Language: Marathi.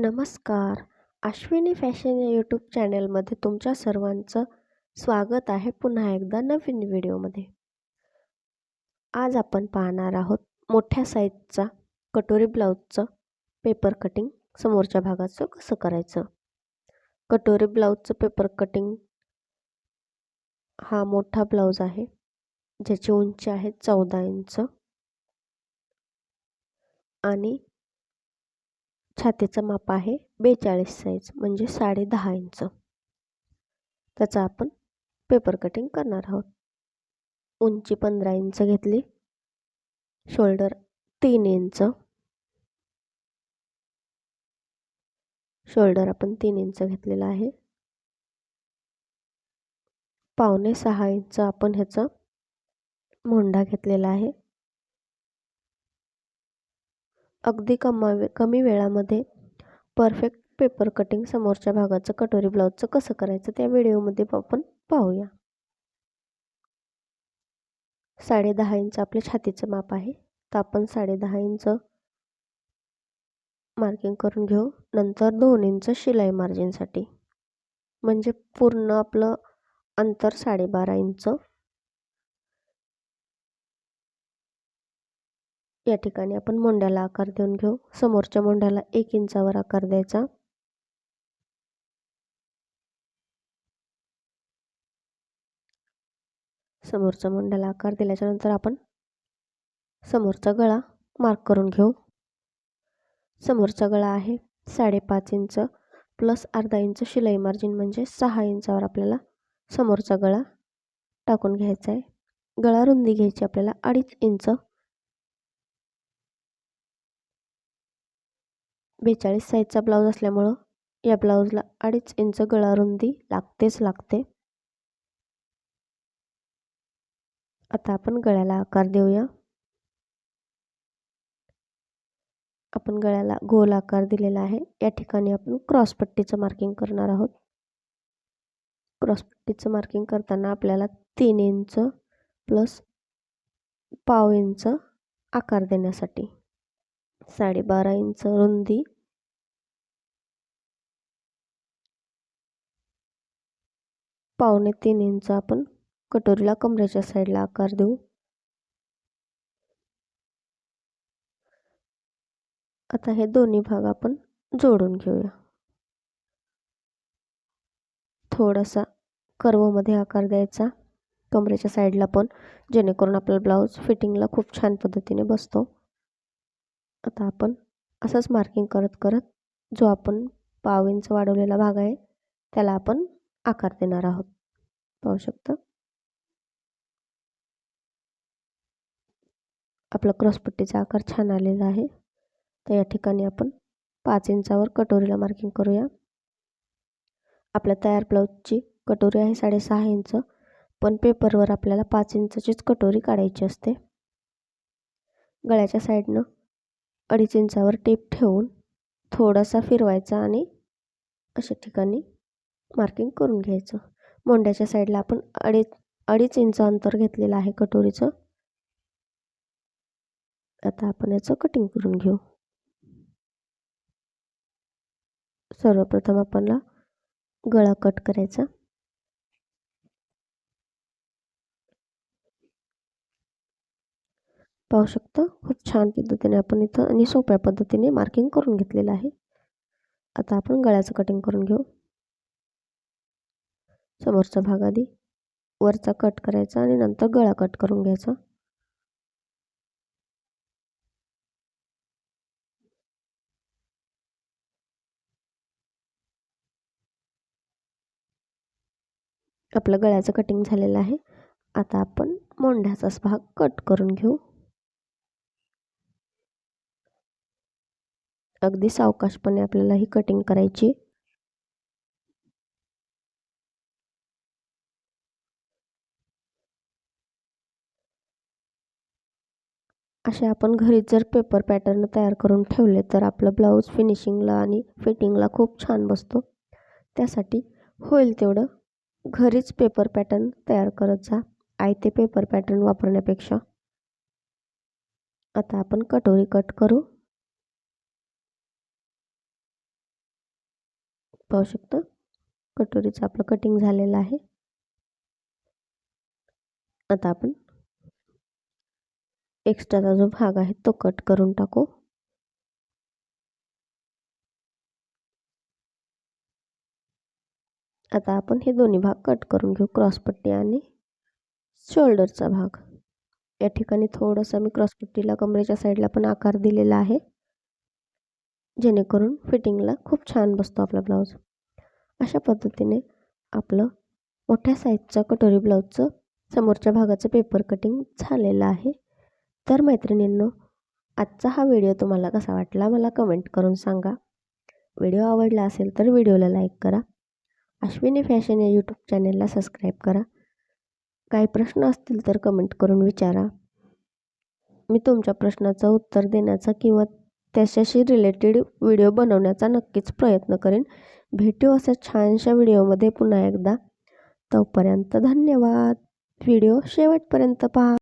नमस्कार. अश्विनी फॅशन या यूट्यूब चॅनलमध्ये तुमच्या सर्वांचं स्वागत आहे पुन्हा एकदा नवीन व्हिडिओमध्ये. आज आपण पाहणार आहोत मोठ्या साईजचा कटोरी ब्लाऊजचं पेपर कटिंग समोरच्या भागाचं कसं करायचं? कटोरी ब्लाऊजचं पेपर कटिंग हा मोठा ब्लाऊज आहे ज्याची उंची आहे चौदा इंच. आणि छातीचं माप आहे बेचाळीस साईज म्हणजे साडे दहा इंच. त्याचं आपण पेपर कटिंग करणार आहोत. उंची पंधरा इंच घेतली. शोल्डर तीन इंच. शोल्डर आपण तीन इंच घेतलेला आहे. पावणे सहा इंच आपण ह्याचा मोंढा घेतलेला आहे. अगदी कमा कमी वेळामध्ये परफेक्ट पेपर कटिंग समोरच्या भागाचं कटोरी ब्लाऊजचं कसं करायचं त्या व्हिडिओमध्ये आपण पाहूया. साडे दहा इंच आपल्या छातीचं माप आहे. तर आपण साडे दहा इंच मार्किंग करून घेऊ. नंतर दोन इंच शिलाई मार्जिनसाठी म्हणजे पूर्ण आपलं अंतर साडेबारा इंच या ठिकाणी आपण मोंड्याला आकार देऊन घेऊ. समोरच्या मोंड्याला एक इंचावर आकार द्यायचा. समोरच्या मोंड्याला आकार दिल्याच्या नंतर आपण समोरचा गळा मार्क करून घेऊ. समोरचा गळा आहे साडेपाच इंच प्लस अर्धा इंच शिलाई मार्जिन म्हणजे सहा इंचावर आपल्याला समोरचा गळा टाकून घ्यायचा आहे. गळा रुंदी घ्यायची आपल्याला अडीच इंच बेचाळीस साईजचा ब्लाऊज असल्यामुळं या ब्लाऊजला अडीच इंच गळा रुंदी लागतेच लागते. आता आपण गळ्याला आकार देऊया. आपण गळ्याला गोल आकार दिलेला आहे. या ठिकाणी आपण क्रॉसपट्टीचं मार्किंग करणार आहोत. क्रॉसपट्टीचं मार्किंग करताना आपल्याला तीन इंच प्लस पाव इंच आकार देण्यासाठी. साडेबारा इंच रुंदी. पावणे तीन इंच आपण कटोरीला कमरेच्या साईडला आकार देऊ. आता हे दोन्ही भाग आपण जोडून घेऊया. थोडासा कर्वमध्ये आकार द्यायचा. कमरेच्या साईडला पण जेणेकरून आपला ब्लाऊज फिटिंगला खूप छान पद्धतीने बसतो. आता आपण असंच मार्किंग करत करत जो आपण पाव इंच वाढवलेला भाग आहे त्याला आपण आकार देणार आहोत. पाहू शकता? आपला क्रॉसपट्टीचा आकार छान आलेला आहे. तर या ठिकाणी आपण पाच इंचावर कटोरीला मार्किंग करूया. आपल्या तयार ब्लाऊजची कटोरी आहे साडेसहा इंच पण पेपरवर आपल्याला पाच इंचचीच कटोरी काढायची असते. गळ्याच्या साईडनं अडीच इंचावर टेप ठेवून थोडासा फिरवायचा आणि अशा ठिकाणी मार्किंग करून घ्यायचं. मोंड्याच्या साईडला आपण अडीच अडीच इंच अंतर घेतलेलं आहे कटोरीचं. आता आपण याचं कटिंग करून घेऊ. सर्वप्रथम आपणला गळा कट करायचा. पाहू शकता. खूप छान पद्धतीने आपण इथं आणि सोप्या पद्धतीने मार्किंग करून घेतलेलं आहे. आता आपण गळ्याचं कटिंग करून घेऊ. समोरचा भाग आधी वरचा कट करायचा आणि नंतर गळा कट करून घ्यायचा. आपलं गळ्याचं कटिंग झालेलं आहे. आता आपण मोंढ्याचाच भाग कट करून घेऊ. अगदी सावकाशपणे आपल्याला ही कटिंग करायची. असे आपण घरी जर पेपर पॅटर्न तयार करून ठेवले तर आपलं ब्लाऊज फिनिशिंगला आणि फिटिंगला खूप छान बसतो. त्यासाठी होईल तेवढं. घरीच पेपर पॅटर्न तयार करत जा. आयते पेपर पॅटर्न वापरण्यापेक्षा. आता आपण कटोरी कट करू. पाहू शकता. कटोरीचं आपलं कटिंग झालेलं आहे. आता आपण एक्स्ट्राचा जो भाग आहे तो कट करून टाकू. आता आपण हे दोन्ही भाग कट करून घेऊ क्रॉसपट्टी आणि शोल्डरचा भाग. या ठिकाणी थोडंसं मी क्रॉसपट्टीला कमरेच्या साईडला पण आकार दिलेला आहे. जेणेकरून फिटिंगला खूप छान बसतो आपला ब्लाऊज. अशा पद्धतीने आपलं मोठ्या साईजचं कटोरी ब्लाऊजचं समोरच्या भागाचं पेपर कटिंग झालेलं आहे. तर मैत्रिणींनो आजचा हा व्हिडिओ तुम्हाला कसा वाटला मला कमेंट करून सांगा. व्हिडिओ आवडला असेल तर व्हिडिओला लाईक करा. अश्विनी फॅशन या यूट्यूब चॅनेलला सबस्क्राईब करा. काही प्रश्न असतील तर कमेंट करून विचारा. मी तुमच्या प्रश्नाचं उत्तर देण्याचा किंवा त्याच्याशी रिलेटेड व्हिडिओ बनवण्याचा नक्कीच प्रयत्न करेन. भेटू अशा छानशा व्हिडिओमध्ये पुन्हा एकदा. तोपर्यंत धन्यवाद. व्हिडिओ शेवटपर्यंत पहा.